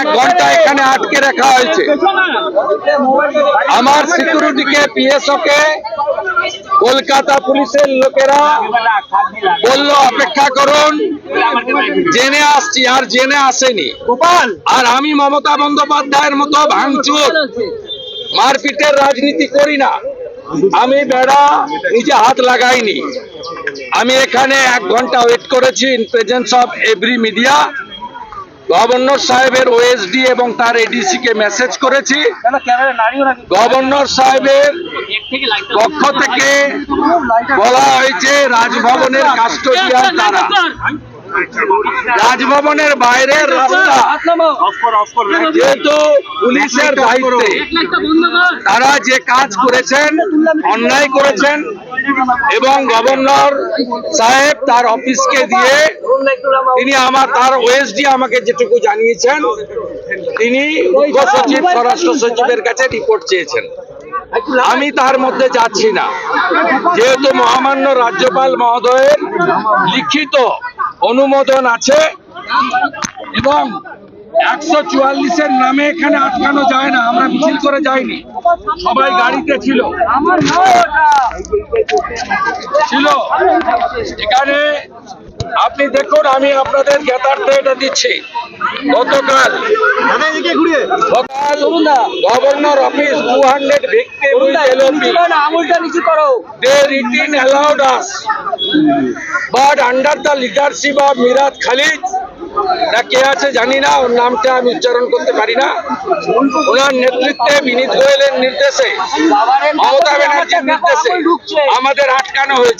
এক ঘণ্টা এখানে আটকে রাখা হয়েছে। আমার সিকিউরিটিকে পিএসও কে কলকাতা পুলিশের লোকেরা বলল অপেক্ষা করুন। জেনে আসছি আর জেনে আসেনি। আর আমি মমতা বন্দ্যোপাধ্যায়ের মতো ভাঙচুর মারপিটের রাজনীতি করি না। আমি বেড়া নিজে হাত লাগাইনি। আমি এখানে এক ঘণ্টা ওয়েট করেছি in presence of every media governor সাহেবের ওএসডি এবং তার এডিসি কে মেসেজ করেছি। গভর্নর সাহেবের পক্ষ থেকে বলা হয়েছে রাজভবনের কাস্টোডিয়াল তারা। রাজভবনের বাইরের রাস্তা। যেহেতু পুলিশের দায়িত্বে তারা যে কাজ করেছেন অন্যায় করেছেন এবং গভর্নর সাহেব তার অফিসকে দিয়ে তিনি আমার, তার ওএসডি আমাকে যেটুকু জানিয়েছেন, তিনি মুখ্য সচিব স্বরাষ্ট্র সচিবের কাছে রিপোর্ট চেয়েছেন। আমি তার মধ্যে যাচ্ছি না। যেহেতু মহামান্য রাজ্যপাল মহোদয়ের লিখিত অনুমোদন আছে এবং একশো চুয়াল্লিশের নামে এখানে আটকানো যায় না, আমরা মিছিল করে যাইনি। সবাই গাড়িতে ছিল এখানে আপনি দেখুন আমি আপনাদের জ্ঞাতার্থে এটা দিচ্ছি। গতকাল governor office two hundred victim LOP আঙুলটা নিচু করো। They written allowed us. But under the leadership of Mirat Khalid, না কে আছে জানি না ওর নামটা আমি উচ্চারণ করতে পারি না। ওনার নেতৃত্বে বিনীত গোয়েলের নির্দেশে মমতা ব্যানার্জির নির্দেশে আমাদের আটকানো হয়েছে।